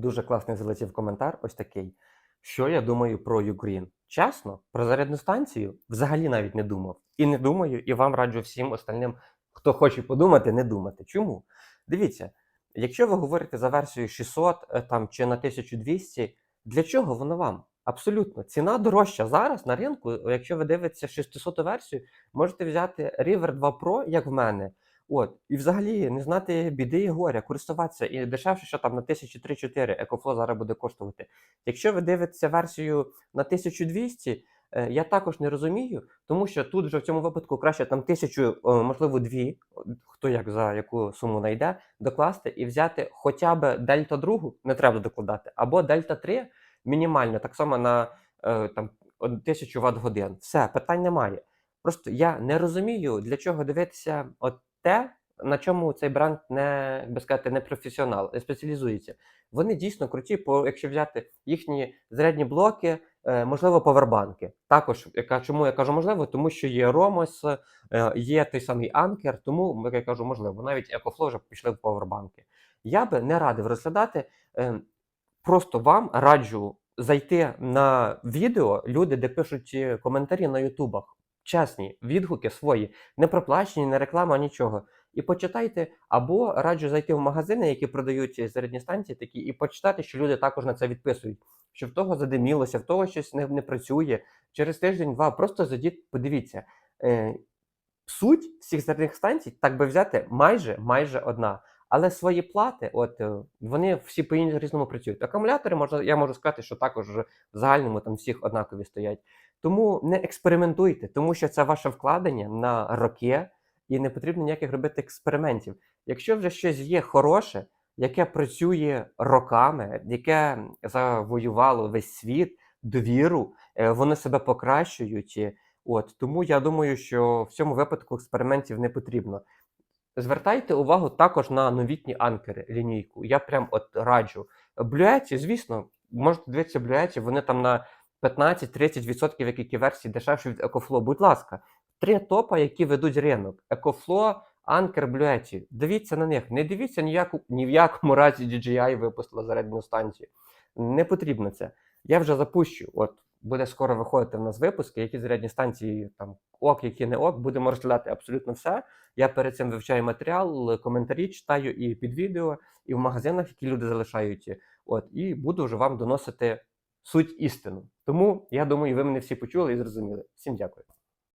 Дуже класний залетів коментар, ось такий. Що я думаю про Ukraine? Чесно, про зарядну станцію взагалі навіть не думав. І не думаю, і вам раджу всім остальним, хто хоче подумати, не думати. Чому? Дивіться, якщо ви говорите за версію 600 е, там, чи на 1200, для чого воно вам? Абсолютно. Ціна дорожча зараз на ринку. Якщо ви дивитеся 600 версію, можете взяти River 2 Pro, як в мене. От, і взагалі не знати біди і горя, користуватися і дешевше, що там на 1003-4 EcoFlow зараз буде коштувати. Якщо ви дивитеся версію на 1200, е, я також не розумію, тому що тут вже в цьому випадку краще там тисячу, е, можливо, дві, хто як за яку суму знайде, докласти і взяти хоча б дельта другу, не треба докладати, або дельта 3 мінімально, так само на е, там 1000 Вт годин. Все, питань немає. Просто я не розумію, для чого дивитися от те, на чому цей бренд не би сказати, не професіонал, не спеціалізується. Вони дійсно круті, по якщо взяти їхні зарядні блоки, е, можливо, повербанки. Також яка чому я кажу можливо, тому що є Ромос, е, є той самий анкер, тому я кажу, можливо, навіть EcoFlow вже пішли в повербанки. Я би не радив розглядати. е, Просто вам раджу зайти на відео, люди, де пишуть коментарі на Ютубах. Чесні відгуки свої, не проплачені, не реклама, нічого. І почитайте, або раджу зайти в магазини, які продають зарядні станції, такі, і почитати, що люди також на це відписують. Що в того задимілося, в того щось не, не працює. Через тиждень-два просто зайдіть, подивіться. Е, суть всіх зарядних станцій, так би взяти, майже майже одна. Але свої плати, от е, вони всі по різному працюють. Акумулятори можна, я можу сказати, що також в загальному там всіх однакові стоять. Тому не експериментуйте, тому що це ваше вкладення на роки, і не потрібно ніяких робити експериментів. Якщо вже щось є хороше, яке працює роками, яке завоювало весь світ, довіру, е, вони себе покращують. От тому я думаю, що в цьому випадку експериментів не потрібно. Звертайте увагу також на новітні анкери лінійку. Я прям от раджу. Блюеті, звісно, можете дивитися блюеті, вони там на 15-30% які версії дешевші від EcoFlow. Будь ласка, три топа, які ведуть ринок: EcoFlow, Anker, Bluetti. Дивіться на них. Не дивіться ніяку, ні в якому разі DJI випустила зарядну станцію. Не потрібно це. Я вже запущу. От буде скоро виходити в нас випуски, які зарядні станції там ок, які не ок. Будемо розглядати абсолютно все. Я перед цим вивчаю матеріал, коментарі читаю і під відео, і в магазинах, які люди залишають. От, і буду вже вам доносити суть істину. Тому я думаю, ви мене всі почули і зрозуміли. Всім дякую.